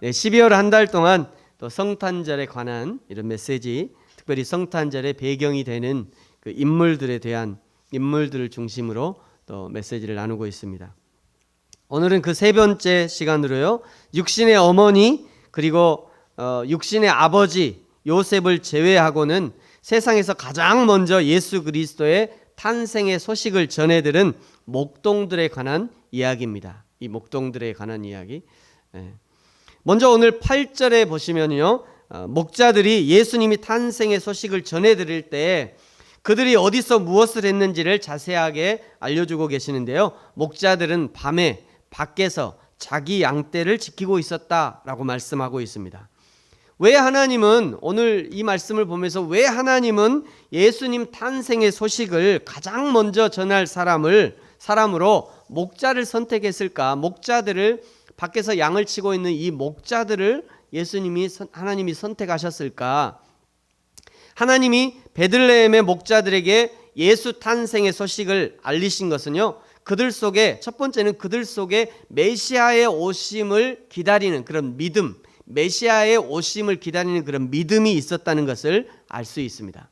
네, 12월 한 달 동안 또 성탄절에 관한 이런 메시지, 특별히 성탄절의 배경이 되는 그 인물들에 대한 인물들을 중심으로 또 메시지를 나누고 있습니다. 오늘은 그 세 번째 시간으로요. 육신의 어머니 그리고 어, 육신의 아버지 요셉을 제외하고는 세상에서 가장 먼저 예수 그리스도의 탄생의 소식을 전해들은 목동들에 관한 이야기입니다. 이 목동들에 관한 이야기. 예. 먼저 오늘 8절에 보시면요. 어, 목자들이 예수님이 탄생의 소식을 전해드릴 때 그들이 어디서 무엇을 했는지를 자세하게 알려주고 계시는데요. 목자들은 밤에 밖에서 자기 양떼를 지키고 있었다라고 말씀하고 있습니다. 왜 하나님은 오늘 이 말씀을 보면서 왜 하나님은 예수님 탄생의 소식을 가장 먼저 전할 사람을 사람으로 목자를 선택했을까? 목자들을 밖에서 양을 치고 있는 이 목자들을 예수님이 하나님이 선택하셨을까? 하나님이 베들레헴의 목자들에게 예수 탄생의 소식을 알리신 것은요. 그들 속에 첫 번째는 그들 속에 메시아의 오심을 기다리는 그런 믿음, 메시아의 오심을 기다리는 그런 믿음이 있었다는 것을 알 수 있습니다.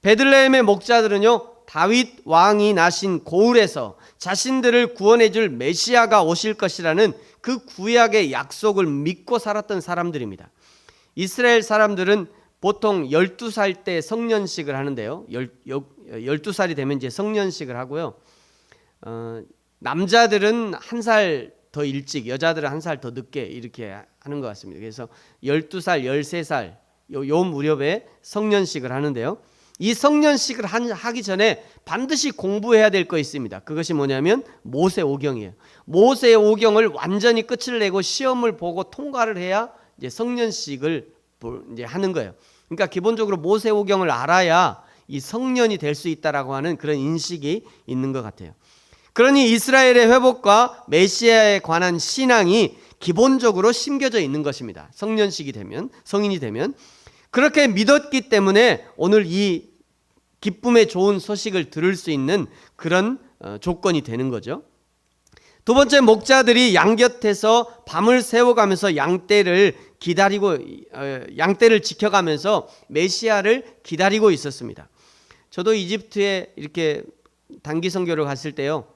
베들레헴의 목자들은요. 다윗 왕이 나신 고을에서 자신들을 구원해 줄 메시아가 오실 것이라는 그 구약의 약속을 믿고 살았던 사람들입니다. 이스라엘 사람들은 보통 12살 때 성년식을 하는데요. 12살이 되면 이제 성년식을 하고요. 어, 남자들은 한 살 더 일찍, 여자들은 한 살 더 늦게 이렇게 하는 것 같습니다. 그래서 12살, 13살 요, 요 무렵에 성년식을 하는데요. 이 성년식을 하기 전에 반드시 공부해야 될 거 있습니다. 그것이 뭐냐면 모세 오경이에요. 모세 오경을 완전히 끝을 내고 시험을 보고 통과를 해야 이제 성년식을 이제 하는 거예요. 그러니까 기본적으로 모세 오경을 알아야 이 성년이 될 수 있다라고 하는 그런 인식이 있는 것 같아요. 그러니 이스라엘의 회복과 메시아에 관한 신앙이 기본적으로 심겨져 있는 것입니다. 성년식이 되면 성인이 되면 그렇게 믿었기 때문에 오늘 이 기쁨의 좋은 소식을 들을 수 있는 그런 어, 조건이 되는 거죠. 두 번째 목자들이 양 곁에서 밤을 새워가면서 양떼를 기다리고 어, 양떼를 지켜가면서 메시아를 기다리고 있었습니다. 저도 이집트에 이렇게 단기 선교를 갔을 때요.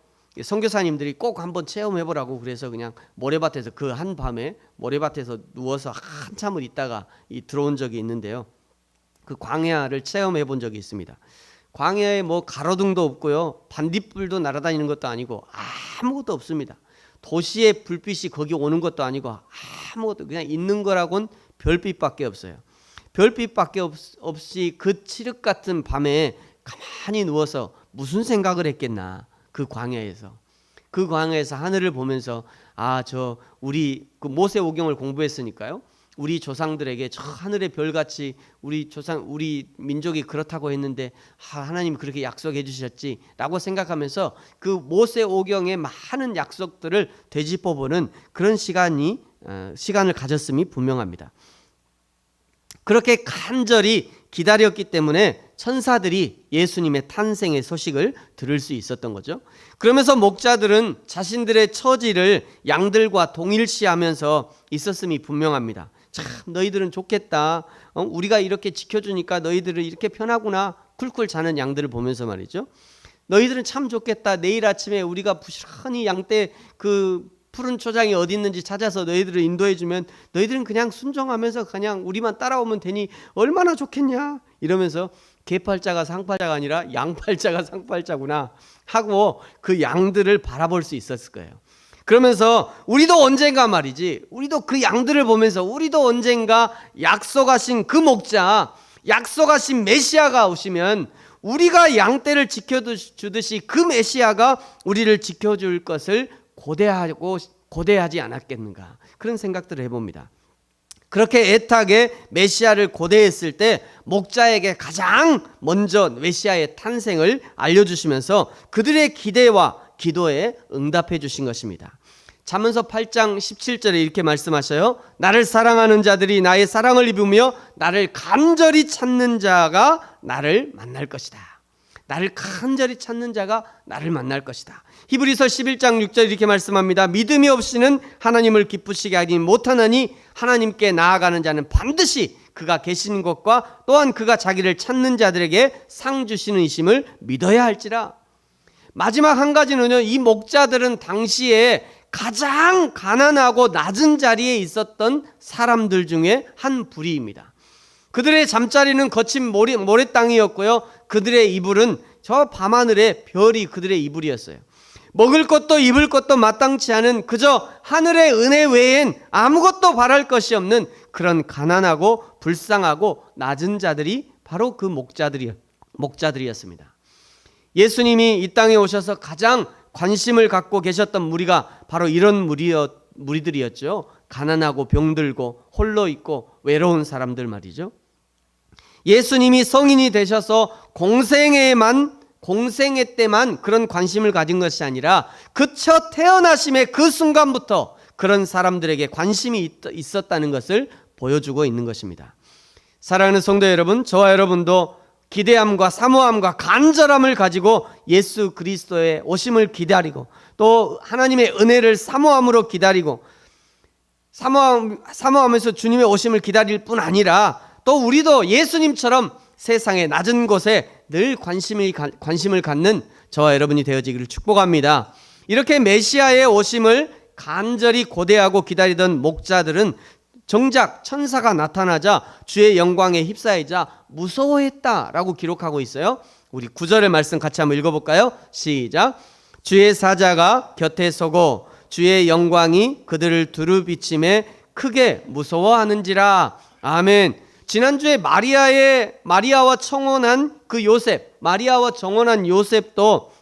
선교사님들이 꼭 한번 체험해 보라고 그래서 그냥 모래밭에서 그 한 밤에 모래밭에서 누워서 한참을 있다가 이 들어온 적이 있는데요. 그 광야를 체험해 본 적이 있습니다. 광야에 뭐 가로등도 없고요. 반딧불도 날아다니는 것도 아니고 아무것도 없습니다. 도시의 불빛이 거기 오는 것도 아니고 아무것도 그냥 있는 거라곤 별빛밖에 없어요. 별빛밖에 없, 없이 그 칠흑 같은 밤에 가만히 누워서 무슨 생각을 했겠나? 그 광야에서 그 광야에서 하늘을 보면서 아 저 우리 그 모세 오경을 공부했으니까요. 우리 조상들에게 저 하늘의 별같이 우리 조상 우리 민족이 그렇다고 했는데 아, 하나님 그렇게 약속해 주셨지라고 생각하면서 그 모세 오경의 많은 약속들을 되짚어 보는 그런 시간이 어, 시간을 가졌음이 분명합니다. 그렇게 간절히 기다렸기 때문에 천사들이 예수님의 탄생의 소식을 들을 수 있었던 거죠. 그러면서 목자들은 자신들의 처지를 양들과 동일시하면서 있었음이 분명합니다. 참 너희들은 좋겠다. 어? 우리가 이렇게 지켜주니까 너희들은 이렇게 편하구나. 쿨쿨 자는 양들을 보면서 말이죠. 너희들은 참 좋겠다. 내일 아침에 우리가 부지런히 양떼 그 푸른 초장이 어디 있는지 찾아서 너희들을 인도해 주면 너희들은 그냥 순종하면서 그냥 우리만 따라오면 되니 얼마나 좋겠냐 이러면서 개팔자가 상팔자가 아니라 양팔자가 상팔자구나 하고 그 양들을 바라볼 수 있었을 거예요. 그러면서 우리도 언젠가 말이지 우리도 그 양들을 보면서 우리도 언젠가 약속하신 그 목자 약속하신 메시아가 오시면 우리가 양떼를 지켜주듯이 그 메시아가 우리를 지켜줄 것을 고대하고 고대하지 않았겠는가 그런 생각들을 해봅니다. 그렇게 애타게 메시아를 고대했을 때 목자에게 가장 먼저 메시아의 탄생을 알려주시면서 그들의 기대와 기도에 응답해 주신 것입니다. 잠언서 8장 17절에 이렇게 말씀하셔요. 나를 사랑하는 자들이 나의 사랑을 입으며 나를 간절히 찾는 자가 나를 만날 것이다. 나를 간절히 찾는 자가 나를 만날 것이다. 히브리서 11장 6절 이렇게 말씀합니다. 믿음이 없이는 하나님을 기쁘시게 하지 못하나니 하나님께 나아가는 자는 반드시 그가 계시는 것과 또한 그가 자기를 찾는 자들에게 상 주시는 이심을 믿어야 할지라. 마지막 한 가지는요. 이 목자들은 당시에 가장 가난하고 낮은 자리에 있었던 사람들 중에 한 부리입니다. 그들의 잠자리는 거친 모래, 모래 땅이었고요. 그들의 이불은 저 밤하늘의 별이 그들의 이불이었어요. 먹을 것도 입을 것도 마땅치 않은 그저 하늘의 은혜 외엔 아무것도 바랄 것이 없는 그런 가난하고 불쌍하고 낮은 자들이 바로 그 목자들이 목자들이었습니다. 예수님이 이 땅에 오셔서 가장 관심을 갖고 계셨던 무리가 바로 이런 무리였, 무리들이었죠. 가난하고 병들고 홀로 있고 외로운 사람들 말이죠. 예수님이 성인이 되셔서 공생애만 공생애 때만 그런 관심을 가진 것이 아니라 그첫 태어나심의 그 순간부터 그런 사람들에게 관심이 있, 있었다는 것을 보여주고 있는 것입니다. 사랑하는 성도 여러분, 저와 여러분도 기대함과 사모함과 간절함을 가지고 예수 그리스도의 오심을 기다리고 또 하나님의 은혜를 사모함으로 기다리고 사모함, 사모하면서 주님의 오심을 기다릴 뿐 아니라 또 우리도 예수님처럼 세상의 낮은 곳에 늘 관심을, 관심을 갖는 저와 여러분이 되어지기를 축복합니다. 이렇게 메시아의 오심을 간절히 고대하고 기다리던 목자들은 정작 천사가 나타나자 주의 영광에 휩싸이자 무서워했다라고 기록하고 있어요. 우리 구절의 말씀 같이 한번 읽어볼까요? 시작. 주의 사자가 곁에 서고 주의 영광이 그들을 두루 비침에 크게 무서워하는지라. 아멘. 지난주에 마리아의 마리아와 청혼한 그 요셉, 마리아와 정혼한 요셉도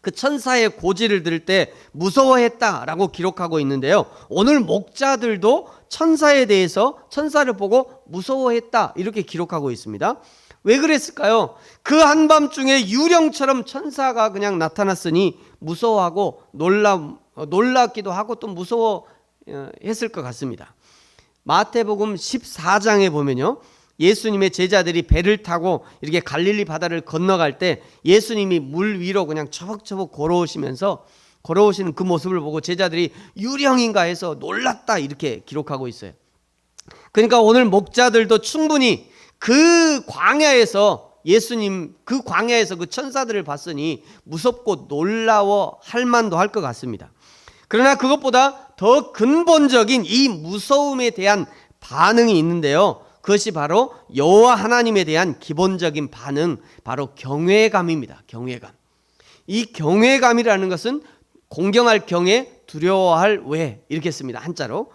그 천사의 고지를 들을 때 무서워했다라고 기록하고 있는데요. 오늘 목자들도 천사에 대해서 천사를 보고 무서워했다 이렇게 기록하고 있습니다. 왜 그랬을까요? 그 한밤중에 유령처럼 천사가 그냥 나타났으니 무서워하고 놀라 놀랍기도 하고 또 무서워했을 것 같습니다. 마태복음 14장에 보면요. 예수님의 제자들이 배를 타고 이렇게 갈릴리 바다를 건너갈 때 예수님이 물 위로 그냥 처벅처벅 걸어오시면서 걸어오시는 그 모습을 보고 제자들이 유령인가 해서 놀랐다 이렇게 기록하고 있어요. 그러니까 오늘 목자들도 충분히 그 광야에서 예수님 그 광야에서 그 천사들을 봤으니 무섭고 놀라워 할 만도 할 것 같습니다. 그러나 그것보다 더 근본적인 이 무서움에 대한 반응이 있는데요. 그것이 바로 여호와 하나님에 대한 기본적인 반응, 바로 경외감입니다. 경외감. 이 경외감이라는 것은 공경할 경에 두려워할 왜 이렇게 씁니다. 한자로.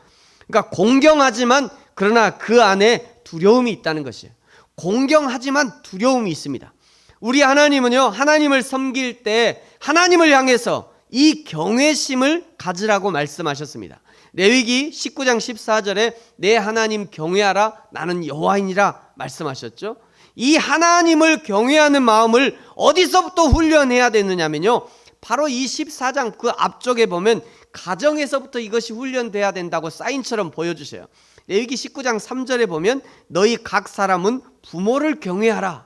그러니까 공경하지만 그러나 그 안에 두려움이 있다는 것이에요. 공경하지만 두려움이 있습니다. 우리 하나님은요. 하나님을 섬길 때 하나님을 향해서 이 경외심을 가지라고 말씀하셨습니다. 레위기 19장 14절에 내 하나님 경외하라 나는 여호와이니라 말씀하셨죠. 이 하나님을 경외하는 마음을 어디서부터 훈련해야 되느냐면요. 바로 이 14장 그 앞쪽에 보면 가정에서부터 이것이 훈련돼야 된다고 사인처럼 보여주세요. 레위기 19장 3절에 보면 너희 각 사람은 부모를 경외하라.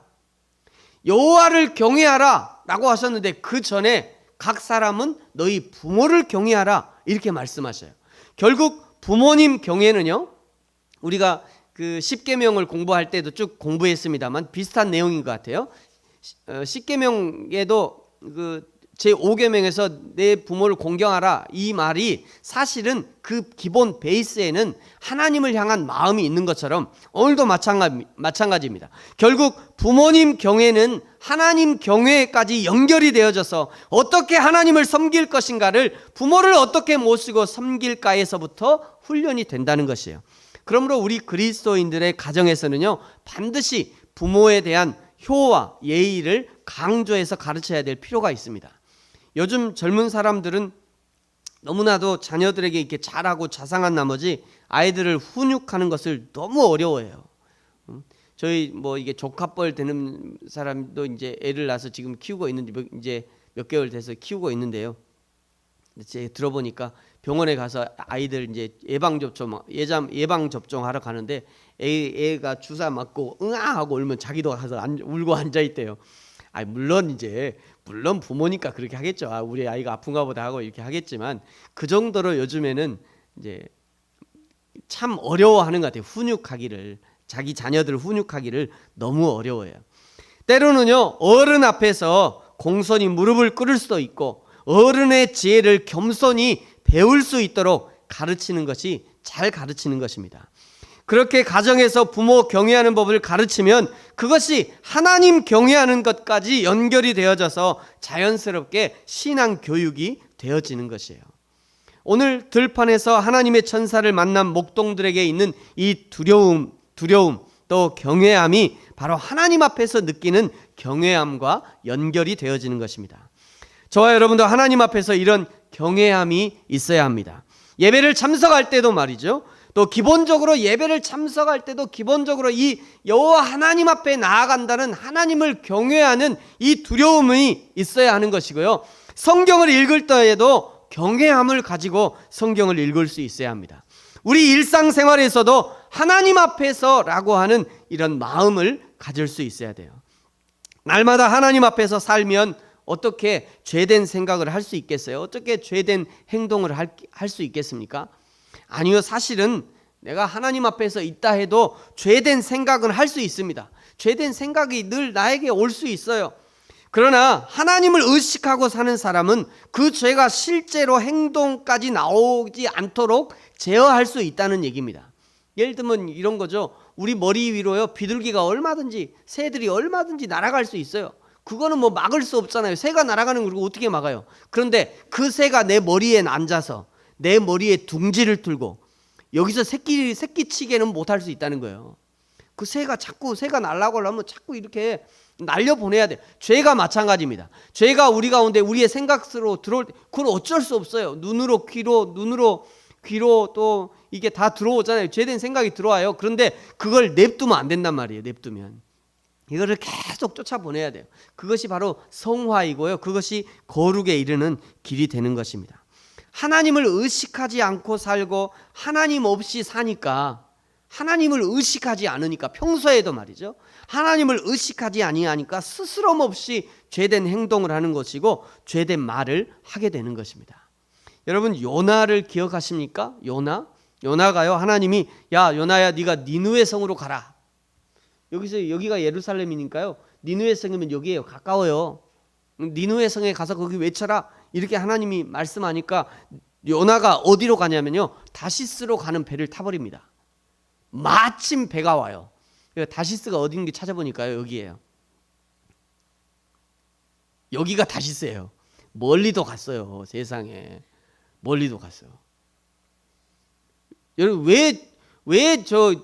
여호와를 경외하라라고 하셨는데 그 전에 각 사람은 너희 부모를 경외하라 이렇게 말씀하셔요. 결국 부모님 경외는요. 우리가 그 십계명을 공부할 때도 쭉 공부했습니다만 비슷한 내용인 것 같아요. 어, 십계명에도 그 제 5계명에서 내 부모를 공경하라 이 말이 사실은 그 기본 베이스에는 하나님을 향한 마음이 있는 것처럼 오늘도 마찬가지, 입니다 결국 부모님 경외는 하나님 경외까지 연결이 되어져서 어떻게 하나님을 섬길 것인가를 부모를 어떻게 모시고 섬길까에서부터 훈련이 된다는 것이에요. 그러므로 우리 그리스도인들의 가정에서는요 반드시 부모에 대한 효와 예의를 강조해서 가르쳐야 될 필요가 있습니다. 요즘 젊은 사람들은 너무나도 자녀들에게 이렇게 잘하고 자상한 나머지 아이들을 훈육하는 것을 너무 어려워해요. 저희 뭐 이게 조카뻘 되는 사람도 이제 애를 낳아서 지금 키우고 있는데 이제 몇 개월 돼서 키우고 있는데요. 제 들어보니까 병원에 가서 아이들 이제 예방 접종 예장 예방 접종하러 가는데 애, 애가 주사 맞고 응아 하고 울면 자기도 가서 안, 울고 앉아 있대요. 아 물론 이제 물론 부모니까 그렇게 하겠죠. 아, 우리 아이가 아픈가 보다 하고 이렇게 하겠지만 그 정도로 요즘에는 이제 참 어려워하는 것 같아요. 훈육하기를 자기 자녀들 훈육하기를 너무 어려워해요. 때로는요 어른 앞에서 공손히 무릎을 꿇을 수도 있고 어른의 지혜를 겸손히 배울 수 있도록 가르치는 것이 잘 가르치는 것입니다. 그렇게 가정에서 부모 경외하는 법을 가르치면 그것이 하나님 경외하는 것까지 연결이 되어져서 자연스럽게 신앙 교육이 되어지는 것이에요. 오늘 들판에서 하나님의 천사를 만난 목동들에게 있는 이 두려움, 두려움, 또 경외함이 바로 하나님 앞에서 느끼는 경외함과 연결이 되어지는 것입니다. 저와 여러분도 하나님 앞에서 이런 경외함이 있어야 합니다. 예배를 참석할 때도 말이죠. 또 기본적으로 예배를 참석할 때도 기본적으로 이 여호와 하나님 앞에 나아간다는 하나님을 경외하는 이 두려움이 있어야 하는 것이고요. 성경을 읽을 때에도 경외함을 가지고 성경을 읽을 수 있어야 합니다. 우리 일상생활에서도 하나님 앞에서라고 하는 이런 마음을 가질 수 있어야 돼요. 날마다 하나님 앞에서 살면 어떻게 죄된 생각을 할 수 있겠어요? 어떻게 죄된 행동을 할 수 있겠습니까? 아니요, 사실은 내가 하나님 앞에서 있다 해도 죄된 생각은 할 수 있습니다. 죄된 생각이 늘 나에게 올 수 있어요. 그러나 하나님을 의식하고 사는 사람은 그 죄가 실제로 행동까지 나오지 않도록 제어할 수 있다는 얘기입니다. 예를 들면 이런 거죠. 우리 머리 위로요 비둘기가 얼마든지 새들이 얼마든지 날아갈 수 있어요. 그거는 뭐 막을 수 없잖아요. 새가 날아가는 걸 어떻게 막아요? 그런데 그 새가 내 머리에 앉아서 내 머리에 둥지를 틀고 여기서 새끼 새끼치게는 못할 수 있다는 거예요. 그 새가 자꾸 새가 날아가려면 자꾸 이렇게 날려 보내야 돼. 죄가 마찬가지입니다. 죄가 우리 가운데 우리의 생각으로 들어올 때 그건 어쩔 수 없어요. 눈으로 귀로 눈으로 귀로 또 이게 다 들어오잖아요. 죄된 생각이 들어와요. 그런데 그걸 냅두면 안 된단 말이에요. 냅두면. 이거를 계속 쫓아보내야 돼요. 그것이 바로 성화이고요. 그것이 거룩에 이르는 길이 되는 것입니다. 하나님을 의식하지 않고 살고 하나님 없이 사니까 하나님을 의식하지 않으니까 평소에도 말이죠. 하나님을 의식하지 아니하니까 스스럼 없이 죄된 행동을 하는 것이고 죄된 말을 하게 되는 것입니다. 여러분 요나를 기억하십니까? 요나? 요나가요. 하나님이 야 요나야 네가 니누의 성으로 가라. 여기서 여기가 예루살렘이니까요. 니누의 성이면 여기에요. 가까워요. 니누의 성에 가서 거기 외쳐라. 이렇게 하나님이 말씀하니까 요나가 어디로 가냐면요. 다시스로 가는 배를 타버립니다. 마침 배가 와요. 다시스가 어딘지 찾아보니까요. 여기에요. 여기가 다시스예요. 멀리도 갔어요. 세상에. 멀리도 갔어요. 여러분 왜 왜 저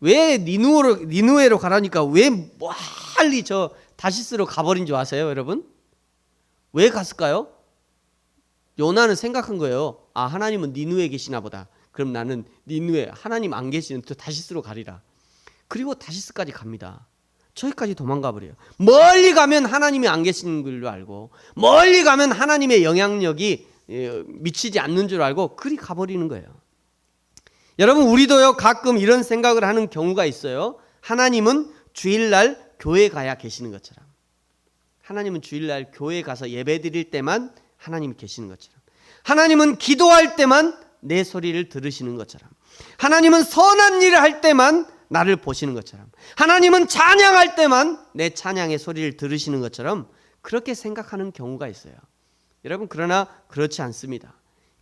왜 니누로 니누에로 가라니까 왜 멀리 저 다시스로 가버린 줄 아세요, 여러분? 왜 갔을까요? 요나는 생각한 거예요. 아 하나님은 니누에 계시나 보다. 그럼 나는 니누에 하나님 안 계시는 저 다시스로 가리라. 그리고 다시스까지 갑니다. 저기까지 도망가 버려요. 멀리 가면 하나님이 안 계시는 걸로 알고 멀리 가면 하나님의 영향력이 예, 미치지 않는 줄 알고 그리 가버리는 거예요. 여러분 우리도요 가끔 이런 생각을 하는 경우가 있어요. 하나님은 주일날 교회 가야 계시는 것처럼. 하나님은 주일날 교회 가서 예배 드릴 때만 하나님이 계시는 것처럼. 하나님은 기도할 때만 내 소리를 들으시는 것처럼. 하나님은 선한 일을 할 때만 나를 보시는 것처럼. 하나님은 찬양할 때만 내 찬양의 소리를 들으시는 것처럼 그렇게 생각하는 경우가 있어요. 여러분 그러나 그렇지 않습니다.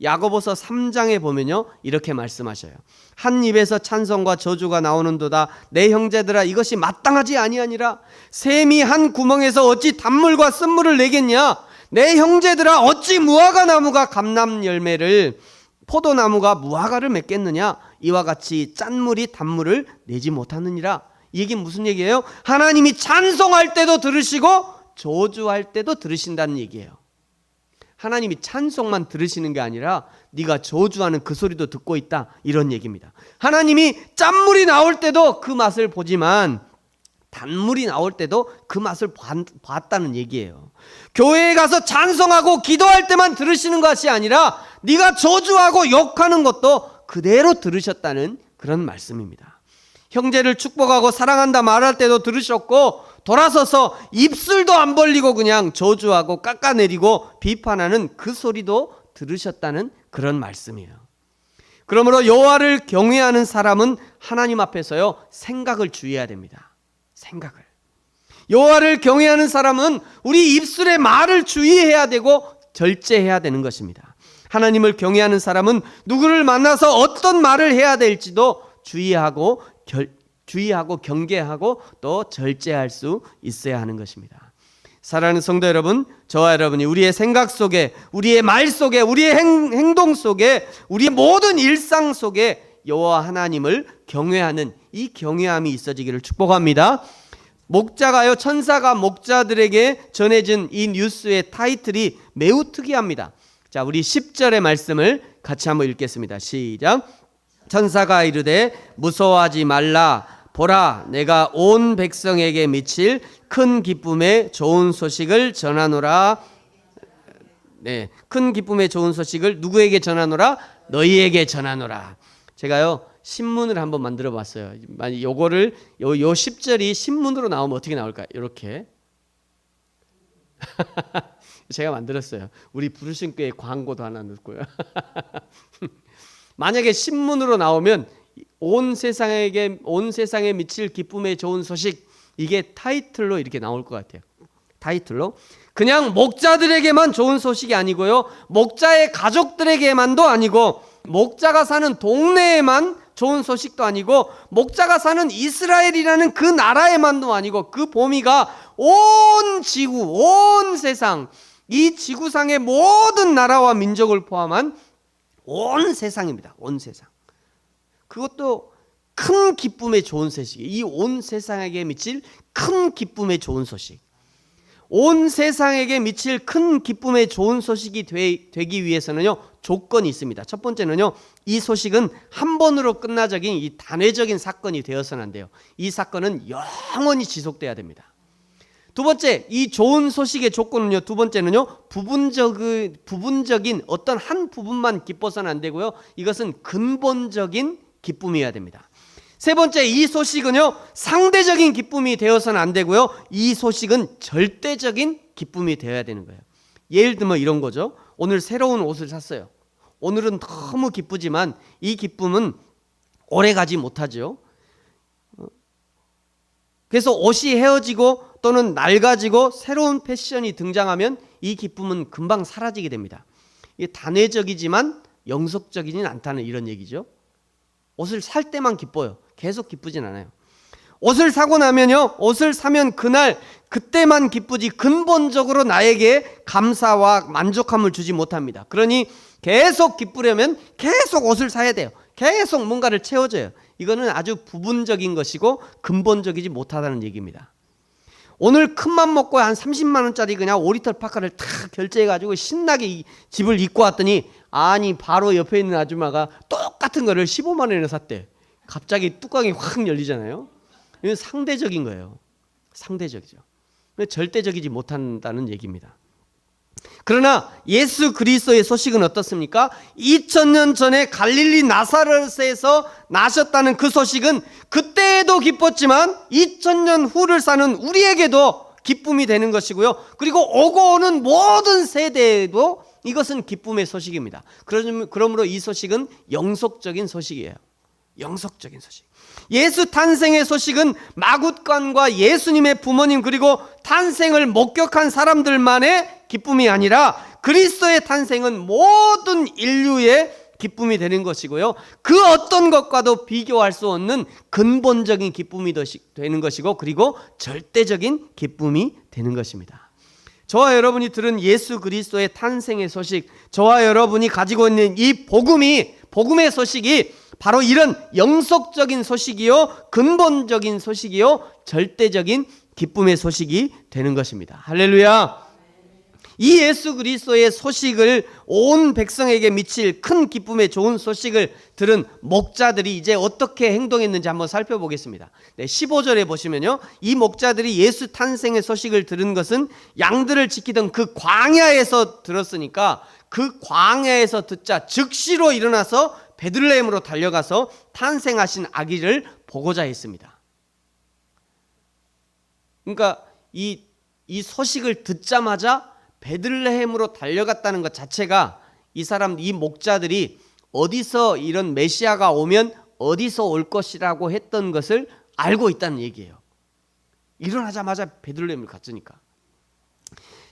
야고보서 3장에 보면요 이렇게 말씀하셔요. 한 입에서 찬송과 저주가 나오는도다. 내 형제들아 이것이 마땅하지 아니하니라. 샘이 한 구멍에서 어찌 단물과 쓴물을 내겠냐? 내 형제들아 어찌 무화과 나무가 감람 열매를 포도나무가 무화과를 맺겠느냐? 이와 같이 짠물이 단물을 내지 못하느니라. 이게 무슨 얘기예요? 하나님이 찬송할 때도 들으시고 저주할 때도 들으신다는 얘기예요. 하나님이 찬송만 들으시는 게 아니라 네가 저주하는 그 소리도 듣고 있다 이런 얘기입니다. 하나님이 짠물이 나올 때도 그 맛을 보지만 단물이 나올 때도 그 맛을 봤다는 얘기예요. 교회에 가서 찬송하고 기도할 때만 들으시는 것이 아니라 네가 저주하고 욕하는 것도 그대로 들으셨다는 그런 말씀입니다. 형제를 축복하고 사랑한다 말할 때도 들으셨고 돌아서서 입술도 안 벌리고 그냥 저주하고 깎아내리고 비판하는 그 소리도 들으셨다는 그런 말씀이에요. 그러므로 여호와를 경외하는 사람은 하나님 앞에서요 생각을 주의해야 됩니다. 생각을. 여호와를 경외하는 사람은 우리 입술의 말을 주의해야 되고 절제해야 되는 것입니다. 하나님을 경외하는 사람은 누구를 만나서 어떤 말을 해야 될지도 주의하고 결, 주의하고 경계하고 또 절제할 수 있어야 하는 것입니다. 사랑하는 성도 여러분, 저와 여러분이 우리의 생각 속에, 우리의 말 속에, 우리의 행, 행동 속에, 우리의 모든 일상 속에 여호와 하나님을 경외하는 이 경외함이 있어지기를 축복합니다. 목자가요 천사가 목자들에게 전해진 이 뉴스의 타이틀이 매우 특이합니다. 자, 우리 10절의 말씀을 같이 한번 읽겠습니다. 시작. 천사가 이르되 무서워하지 말라 보라 내가 온 백성에게 미칠 큰 기쁨의 좋은 소식을 전하노라 네, 큰 기쁨의 좋은 소식을 누구에게 전하노라? 너희에게 전하노라. 제가요 신문을 한번 만들어 봤어요. 만약 요거를 요, 요 10절이 신문으로 나오면 어떻게 나올까요? 이렇게. 제가 만들었어요. 우리 부르신 교회 광고도 하나 넣고요. 만약에 신문으로 나오면 온 세상에게 온 세상에 미칠 기쁨의 좋은 소식 이게 타이틀로 이렇게 나올 것 같아요. 타이틀로 그냥 목자들에게만 좋은 소식이 아니고요. 목자의 가족들에게만도 아니고 목자가 사는 동네에만 좋은 소식도 아니고 목자가 사는 이스라엘이라는 그 나라에만도 아니고 그 범위가 온 지구, 온 세상, 이 지구상의 모든 나라와 민족을 포함한 온 세상입니다. 온 세상. 그것도 큰 기쁨의 좋은 소식. 이온 세상에게 미칠 큰 기쁨의 좋은 소식. 온 세상에게 미칠 큰 기쁨의 좋은 소식이 되, 되기 위해서는요 조건이 있습니다. 첫 번째는요 이 소식은 한 번으로 끝나적인 이 단회적인 사건이 되어서는 안 돼요. 이 사건은 영원히 지속돼야 됩니다. 두 번째 이 좋은 소식의 조건은요 두 번째는요 부분적 부분적인 어떤 한 부분만 기뻐서는 안 되고요 이것은 근본적인 기쁨이어야 됩니다. 세 번째 이 소식은요 상대적인 기쁨이 되어서는 안 되고요 이 소식은 절대적인 기쁨이 되어야 되는 거예요. 예를 들면 이런 거죠. 오늘 새로운 옷을 샀어요. 오늘은 너무 기쁘지만 이 기쁨은 오래 가지 못하죠. 그래서 옷이 헤어지고 또는 낡아지고 새로운 패션이 등장하면 이 기쁨은 금방 사라지게 됩니다. 이게 단회적이지만 영속적이진 않다는 이런 얘기죠. 옷을 살 때만 기뻐요. 계속 기쁘진 않아요. 옷을 사고 나면요, 옷을 사면 그날 그때만 기쁘지 근본적으로 나에게 감사와 만족함을 주지 못합니다. 그러니 계속 기쁘려면 계속 옷을 사야 돼요. 계속 뭔가를 채워줘요. 이거는 아주 부분적인 것이고 근본적이지 못하다는 얘기입니다. 오늘 큰 맘 먹고 한 30만 원짜리 그냥 5리터 파카를 탁 결제해 가지고 신나게 집을 입고 왔더니 아니 바로 옆에 있는 아줌마가 똑같은 거를 15만 원에 샀대. 갑자기 뚜껑이 확 열리잖아요. 이건 상대적인 거예요. 상대적이죠. 절대적이지 못한다는 얘기입니다. 그러나 예수 그리스도의 소식은 어떻습니까? 2000년 전에 갈릴리 나사렛에서 나셨다는 그 소식은 그때에도 기뻤지만 2000년 후를 사는 우리에게도 기쁨이 되는 것이고요. 그리고 오고 오는 모든 세대에도 이것은 기쁨의 소식입니다. 그러므로 이 소식은 영속적인 소식이에요. 영속적인 소식. 예수 탄생의 소식은 마굿간과 예수님의 부모님 그리고 탄생을 목격한 사람들만의 기쁨이 아니라 그리스도의 탄생은 모든 인류의 기쁨이 되는 것이고요. 그 어떤 것과도 비교할 수 없는 근본적인 기쁨이 되는 것이고 그리고 절대적인 기쁨이 되는 것입니다. 저와 여러분이 들은 예수 그리스도의 탄생의 소식, 저와 여러분이 가지고 있는 이 복음이 복음의 소식이 바로 이런 영속적인 소식이요, 근본적인 소식이요, 절대적인 기쁨의 소식이 되는 것입니다. 할렐루야. 이 예수 그리스도의 소식을 온 백성에게 미칠 큰 기쁨의 좋은 소식을 들은 목자들이 이제 어떻게 행동했는지 한번 살펴보겠습니다. 네, 15절에 보시면요. 이 목자들이 예수 탄생의 소식을 들은 것은 양들을 지키던 그 광야에서 들었으니까 그 광야에서 듣자 즉시로 일어나서 베들레헴으로 달려가서 탄생하신 아기를 보고자 했습니다. 그러니까 이, 이 소식을 듣자마자 베들레헴으로 달려갔다는 것 자체가 이 사람 이 목자들이 어디서 이런 메시아가 오면 어디서 올 것이라고 했던 것을 알고 있다는 얘기예요. 일어나자마자 베들레헴을 갔으니까.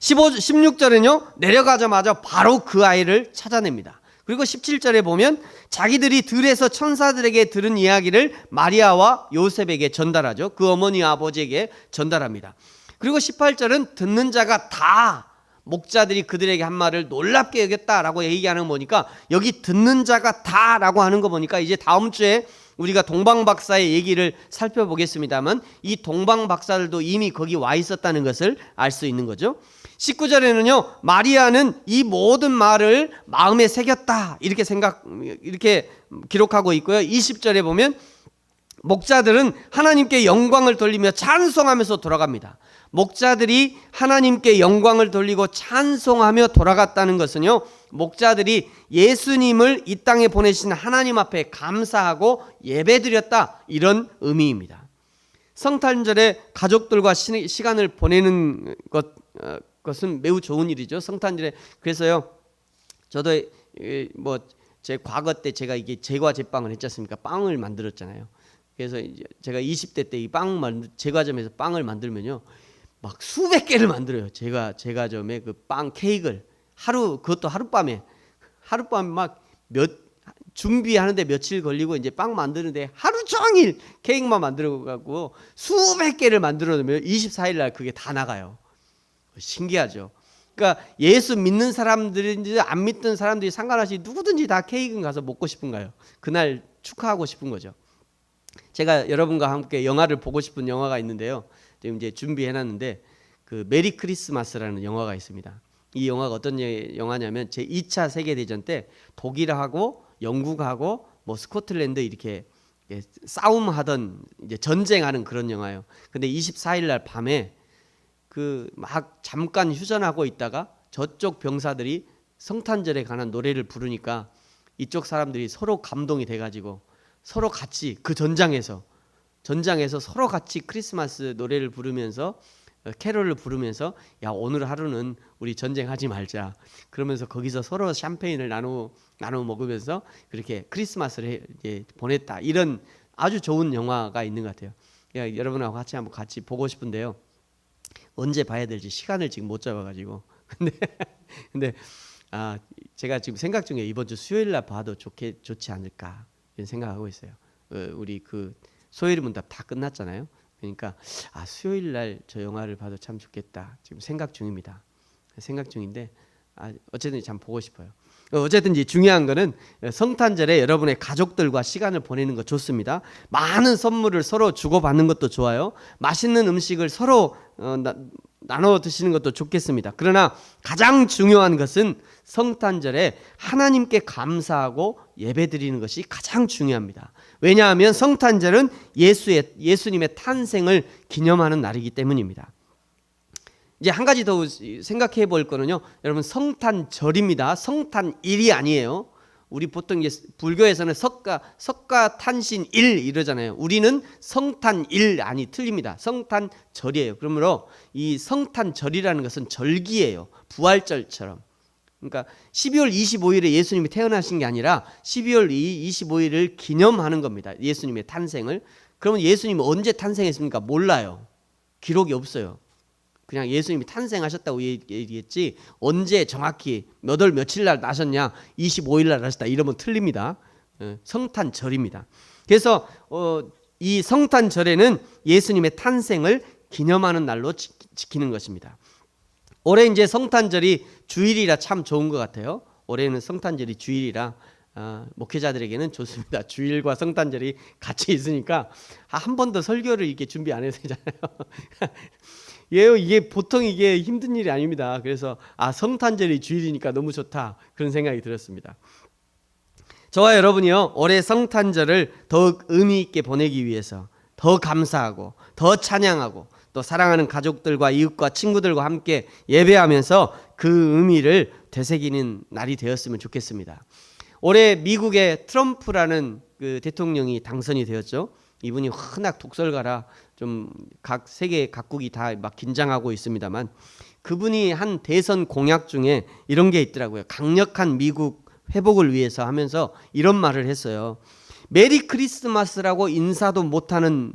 15 16절에는요. 내려가자마자 바로 그 아이를 찾아냅니다. 그리고 17절에 보면 자기들이 들에서 천사들에게 들은 이야기를 마리아와 요셉에게 전달하죠. 그 어머니 아버지에게 전달합니다. 그리고 18절은 듣는 자가 다 목자들이 그들에게 한 말을 놀랍게 여겼다라고 얘기하는 거 보니까 여기 듣는 자가 다라고 하는 거 보니까 이제 다음 주에 우리가 동방 박사의 얘기를 살펴보겠습니다만 이 동방 박사들도 이미 거기 와 있었다는 것을 알 수 있는 거죠. 19절에는요. 마리아는 이 모든 말을 마음에 새겼다. 이렇게 생각 이렇게 기록하고 있고요. 20절에 보면 목자들은 하나님께 영광을 돌리며 찬송하면서 돌아갑니다. 목자들이 하나님께 영광을 돌리고 찬송하며 돌아갔다는 것은요. 목자들이 예수님을 이 땅에 보내신 하나님 앞에 감사하고 예배드렸다 이런 의미입니다. 성탄절에 가족들과 시, 시간을 보내는 것 어, 것은 매우 좋은 일이죠. 성탄절에 그래서요. 저도 뭐 제 과거 때 제가 이게 제과 제빵을 했지 않습니까? 빵을 만들었잖아요. 그래서 이제 제가 20대 때 이 빵 만 제과점에서 빵을 만들면요. 막 수백 개를 만들어요. 제가 제과점에 그 빵 케이크를 하루 그것도 하룻밤에 하룻밤에 막몇 준비하는데 며칠 걸리고 이제 빵 만드는데 하루 종일 케이크만 만들어 갖고 수백 개를 만들어 놓으면 24일 날 그게 다 나가요. 신기하죠. 그러니까 예수 믿는 사람들인지 안 믿는 사람들이 상관없이 누구든지 다 케이크 가서 먹고 싶은가요? 그날 축하하고 싶은 거죠. 제가 여러분과 함께 영화를 보고 싶은 영화가 있는데요. 지금 이제 준비해 놨는데 그 메리 크리스마스라는 영화가 있습니다. 이 영화가 어떤 예- 영화냐면 제 2차 세계 대전 때 독일하고 영국하고 뭐 스코틀랜드 이렇게 예, 싸움하던 이제 전쟁하는 그런 영화예요. 근데 24일 날 밤에 그 막 잠깐 휴전하고 있다가 저쪽 병사들이 성탄절에 관한 노래를 부르니까 이쪽 사람들이 서로 감동이 돼 가지고 서로 같이 그 전장에서 전장에서 서로 같이 크리스마스 노래를 부르면서 어, 캐롤을 부르면서 야 오늘 하루는 우리 전쟁하지 말자 그러면서 거기서 서로 샴페인을 나누 나누어 먹으면서 그렇게 크리스마스를 해- 보냈다 이런 아주 좋은 영화가 있는 것 같아요. 야, 여러분하고 같이 한번 같이 보고 싶은데요. 언제 봐야 될지 시간을 지금 못 잡아가지고 근데 근데 아 제가 지금 생각 중에 이번 주 수요일 날 봐도 좋게 좋지 않을까 생각하고 있어요. 어, 우리 그 소요일 문답 다 끝났잖아요. 그러니까 아 수요일 날 저 영화를 봐도 참 좋겠다 지금 생각 중입니다. 생각 중인데 아, 어쨌든 참 보고 싶어요. 어, 어쨌든 이 중요한 거는 성탄절에 여러분의 가족들과 시간을 보내는 거 좋습니다. 많은 선물을 서로 주고받는 것도 좋아요. 맛있는 음식을 서로 어, 나, 나눠 드시는 것도 좋겠습니다. 그러나 가장 중요한 것은 성탄절에 하나님께 감사하고 예배드리는 것이 가장 중요합니다. 왜냐하면 성탄절은 예수의 예수님의 탄생을 기념하는 날이기 때문입니다. 이제 한 가지 더 생각해 볼 거는요. 여러분 성탄절입니다. 성탄일이 아니에요. 우리 보통 불교에서는 석가 석가 탄신 일 이러잖아요. 우리는 성탄 일 아니 틀립니다. 성탄 절이에요. 그러므로 이 성탄 절이라는 것은 절기예요. 부활절처럼. 그러니까 12월 25일에 예수님이 태어나신 게 아니라 12월 25일을 기념하는 겁니다. 예수님의 탄생을. 그러면 예수님이 언제 탄생했습니까? 몰라요. 기록이 없어요. 그냥 예수님이 탄생하셨다고 얘기했지 언제 정확히 몇 월 며칠 날 나셨냐 25일 날 나셨다 이러면 틀립니다. 어, 성탄절입니다. 그래서 어, 이 성탄절에는 예수님의 탄생을 기념하는 날로 지, 지키는 것입니다. 올해 이제 성탄절이 주일이라 참 좋은 것 같아요. 올해는 성탄절이 주일이라 아, 목회자들에게는 좋습니다. 주일과 성탄절이 같이 있으니까 아, 한번더 설교를 이렇게 준비 안 해도 되잖아요. 예요 이게 보통 이게 힘든 일이 아닙니다. 그래서 아 성탄절이 주일이니까 너무 좋다 그런 생각이 들었습니다. 저와 여러분이요 올해 성탄절을 더욱 의미 있게 보내기 위해서 더 감사하고 더 찬양하고 또 사랑하는 가족들과 이웃과 친구들과 함께 예배하면서 그 의미를 되새기는 날이 되었으면 좋겠습니다. 올해 미국의 트럼프라는 그 대통령이 당선이 되었죠. 이분이 워낙 독설가라 좀 각 세계 각국이 다 막 긴장하고 있습니다만 그분이 한 대선 공약 중에 이런 게 있더라고요. 강력한 미국 회복을 위해서 하면서 이런 말을 했어요. 메리 크리스마스라고 인사도 못하는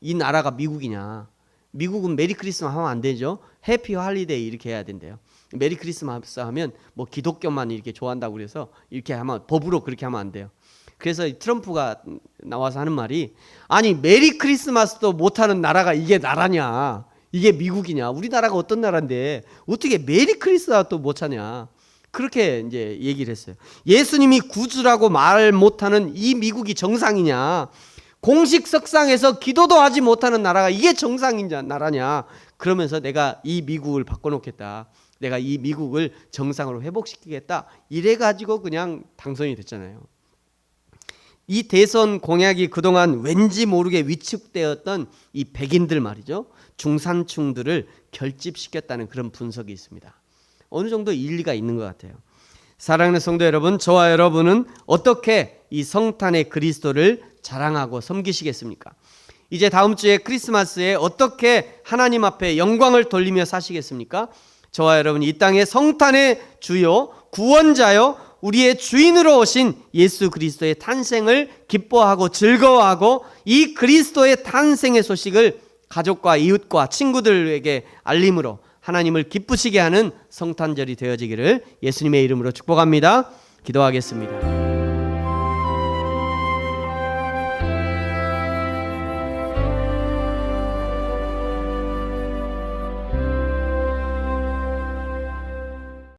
이 나라가 미국이냐? 미국은 메리 크리스마스 하면 안 되죠. 해피 할리데이 이렇게 해야 된대요. 메리 크리스마스 하면 뭐 기독교만 이렇게 좋아한다고 그래서 이렇게 하면 법으로 그렇게 하면 안 돼요. 그래서 이 트럼프가 나와서 하는 말이 아니 메리 크리스마스도 못하는 나라가 이게 나라냐? 이게 미국이냐? 우리나라가 어떤 나라인데 어떻게 메리 크리스마스도 못하냐? 그렇게 이제 얘기를 했어요. 예수님이 구주라고 말 못하는 이 미국이 정상이냐? 공식 석상에서 기도도 하지 못하는 나라가 이게 정상이냐 나라냐? 그러면서 내가 이 미국을 바꿔놓겠다. 내가 이 미국을 정상으로 회복시키겠다. 이래 가지고 그냥 당선이 됐잖아요. 이 대선 공약이 그동안 왠지 모르게 위축되었던 이 백인들 말이죠. 중산층들을 결집시켰다는 그런 분석이 있습니다. 어느 정도 일리가 있는 것 같아요. 사랑하는 성도 여러분, 저와 여러분은 어떻게 이 성탄의 그리스도를 자랑하고 섬기시겠습니까? 이제 다음 주에 크리스마스에 어떻게 하나님 앞에 영광을 돌리며 사시겠습니까? 저와 여러분 이 땅의 성탄의 주요 구원자요 우리의 주인으로 오신 예수 그리스도의 탄생을 기뻐하고 즐거워하고 이 그리스도의 탄생의 소식을 가족과 이웃과 친구들에게 알림으로 하나님을 기쁘시게 하는 성탄절이 되어지기를 예수님의 이름으로 축복합니다. 기도하겠습니다.